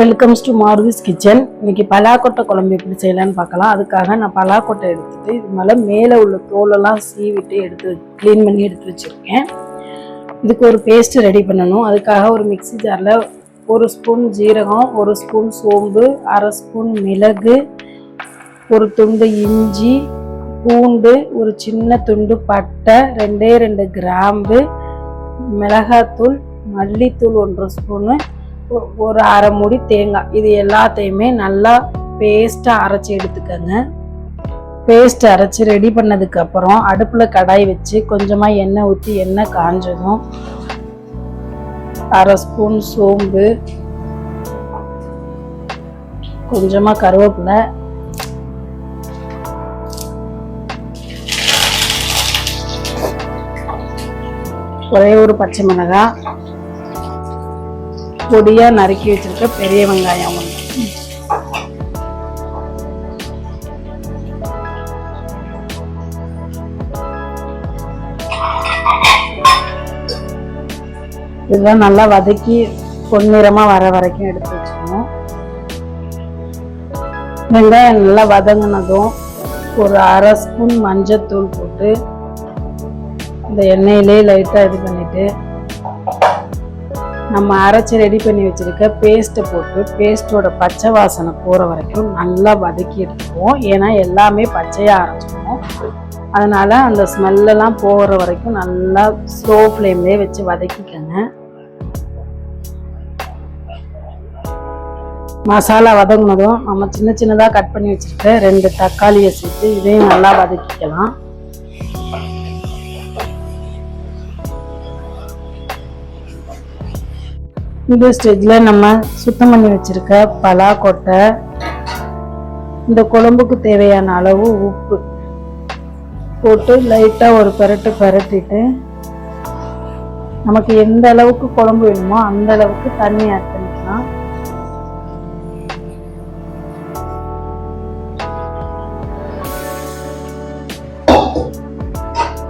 Welcomes to மாருதிஸ் kitchen இன்னைக்கு பலாக்கொட்டை குழம்பு எப்படி செய்யலான்னு பார்க்கலாம். அதுக்காக நான் பலாக்கொட்டை எடுத்துட்டு இது மேலே மேலே உள்ள தோலெல்லாம் சீவிட்டு எடுத்து க்ளீன் பண்ணி எடுத்து வச்சுருக்கேன். இதுக்கு ஒரு பேஸ்ட்டு ரெடி பண்ணணும். அதுக்காக ஒரு மிக்ஸி ஜாரில் ஒரு ஸ்பூன் ஜீரகம் ஒரு ஸ்பூன் சோம்பு அரை ஸ்பூன் மிளகு ஒரு துண்டு இஞ்சி பூண்டு ஒரு சின்ன துண்டு பட்டை ரெண்டே ரெண்டு கிராம்பு மிளகாத்தூள் மல்லித்தூள் ஒன்றரை ஸ்பூனு ஒரு அரை மூடி தேங்காய். இது எல்லாத்தையுமே நல்லா பேஸ்ட்டாக அரைச்சி எடுத்துக்கோங்க. பேஸ்ட் அரைச்சி ரெடி பண்ணதுக்கப்புறம் அடுப்பில் கடாய் வச்சு கொஞ்சமாக எண்ணெய் ஊற்றி எண்ணெய் காஞ்சதும் அரை ஸ்பூன் சோம்பு கொஞ்சமாக கருவேப்பிலை ஒரே ஒரு பச்சை மிளகாய் பொடியாக நறுக்கி வச்சிருக்க பெரிய வெங்காயம் ஒன்று இதெல்லாம் நல்லா வதக்கி பொன்னிறமாக வர வரைக்கும் எடுத்து வச்சுக்கணும். வெங்காயம் நல்லா வதங்கினதும் ஒரு அரை ஸ்பூன் மஞ்சத்தூள் போட்டு இந்த எண்ணெயிலே லைட்டாக இது பண்ணிட்டு நம்ம அரைச்சி ரெடி பண்ணி வச்சுருக்க பேஸ்ட்டை போட்டு பேஸ்ட்டோட பச்சை வாசனை போகிற வரைக்கும் நல்லா வதக்கி எடுத்துக்குவோம். ஏன்னா எல்லாமே பச்சையாக அரைச்சிக்கணும் அதனால் அந்த ஸ்மெல்லெல்லாம் போகிற வரைக்கும் நல்லா ஸ்லோ ஃப்ளேம்லேயே வச்சு வதக்கிக்கங்க. மசாலா வதங்கினதும் நம்ம சின்ன சின்னதாக கட் பண்ணி வச்சிருக்க ரெண்டு தக்காளியை சேர்த்து இதையும் நல்லா வதக்கிக்கலாம். இந்த ஸ்டேஜில் நம்ம சுத்தம் பண்ணி வச்சிருக்க பலாக்கொட்டை இந்த குழம்புக்கு தேவையான அளவு உப்பு போட்டு லைட்டாக ஒரு பரட்டு பரட்டிட்டு நமக்கு எந்த அளவுக்கு குழம்பு வேணுமோ அந்த அளவுக்கு தண்ணி ஆட் பண்ணிக்கலாம்.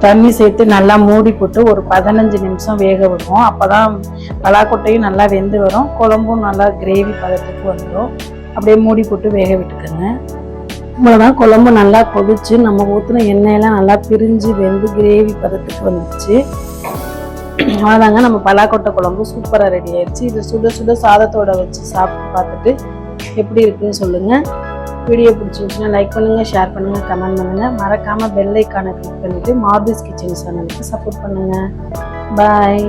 தண்ணி சேர்த்து நல்லா மூடி போட்டு ஒரு பதினஞ்சு நிமிஷம் வேக விடுவோம். அப்பதான் பலாக்கொட்டையும் நல்லா வெந்து வரும். குழம்பும் நல்லா கிரேவி பதத்துக்கு வந்துடும் அப்படியே மூடி போட்டு வேக விட்டுக்கோங்க. இவ்வளோதான் குழம்பு நல்லா கொதிச்சு நம்ம ஊற்றின எண்ணெயெல்லாம் நல்லா பிரிஞ்சு வெந்து கிரேவி பதத்துக்கு வந்துச்சு அவ்வளோதாங்க நம்ம பலாக்கொட்டை குழம்பு சூப்பராக ரெடி ஆயிடுச்சு. இது சுட சுட சாதத்தோட வச்சு சாப்பிட்டு பார்த்துட்டு எப்படி இருக்குன்னு சொல்லுங்கள் வீடியோ பிடிச்சிருந்துச்சுன்னா லைக் பண்ணுங்கள் ஷேர் பண்ணுங்கள் கமெண்ட் பண்ணுங்கள் மறக்காமல் பெல் ஐக்கானை கிளிக் பண்ணிவிட்டு மார்பிஸ் கிச்சன் சேனலுக்கு சப்போர்ட் பண்ணுங்கள் பாய்